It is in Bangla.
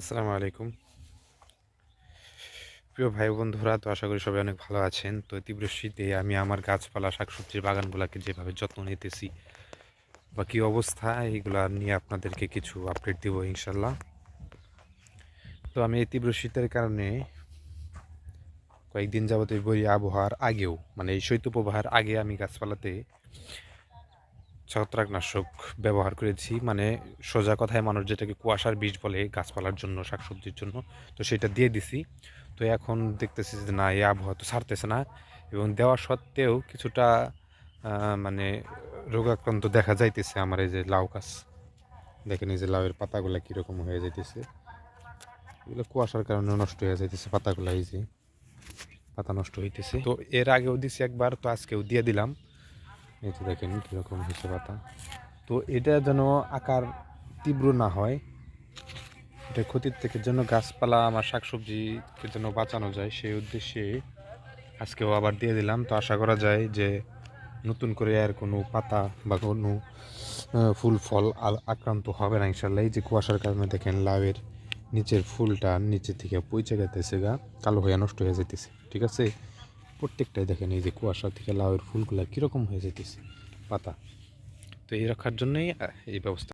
আসসালামু আলাইকুম। প্রিয় ভাই বন্ধুরা, তো আশা করি সবাই অনেক ভালো আছেন। তো তীব্র শীতে আমি আমার গাছপালা, শাকসবজির বাগানগুলোকে যেভাবে যত্ন নিতেছি বা কী অবস্থা এইগুলা নিয়ে আপনাদেরকে কিছু আপডেট দেবো ইনশাল্লাহ তো আমি এই তীব্র শীতের কারণে কয়েকদিন যাবত এই বই আবহাওয়ার আগেও মানে এই শৈত্যপ্রবাহের আগে আমি গাছপালাতে ছত্রাকনাশক ব্যবহার করেছি। মানে সোজা কথায় মানুষ যেটাকে কুয়াশার বীজ বলে গাছপালার জন্য, শাকসবজির জন্য, তো সেটা দিয়ে দিছি। তো এখন দেখতেছি যে না, এই আবহাওয়া তো ছাড়তেছে না এবং দেওয়া সত্ত্বেও কিছুটা মানে রোগাক্রান্ত দেখা যাইতেছে আমার এই যে লাউ গাছ। দেখেন এই যে লাউয়ের পাতাগুলো কীরকম হয়ে যাইতেছে। এগুলো কুয়াশার কারণে নষ্ট হয়ে যাইতেছে পাতাগুলো, এই যে পাতা নষ্ট হইতেছে। তো এর আগেও দিছি একবার, তো আজকেও দিয়ে দিলাম। যে দেখেন কীরকম হয়েছে পাতা। তো এটা যেন আকার তীব্র না হয়, এটা ক্ষতির থেকে যেন গাছপালা আমার শাকসবজিকে যেন বাঁচানো যায়, সেই উদ্দেশ্যে আজকেও আবার দিয়ে দিলাম। তো আশা করা যায় যে নতুন করে আর কোনো পাতা বা কোনো ফুল, ফল আক্রান্ত হবে না ইনশাল্লাহ এই যে কুয়াশার কারণে দেখেন লাউয়ের নিচের ফুলটা নিচে থেকে পইচে গেতেছে গা, কালো হয়ে নষ্ট হয়ে যেতেছে ঠিক আছে? প্রত্যেকটাই দেখেন, এই যে কুয়াশা থেকে লাউয়ের ফুলগুলা কীরকম হয়ে যেতেছে, পাতা। তো এই রাখার জন্যই এই ব্যবস্থা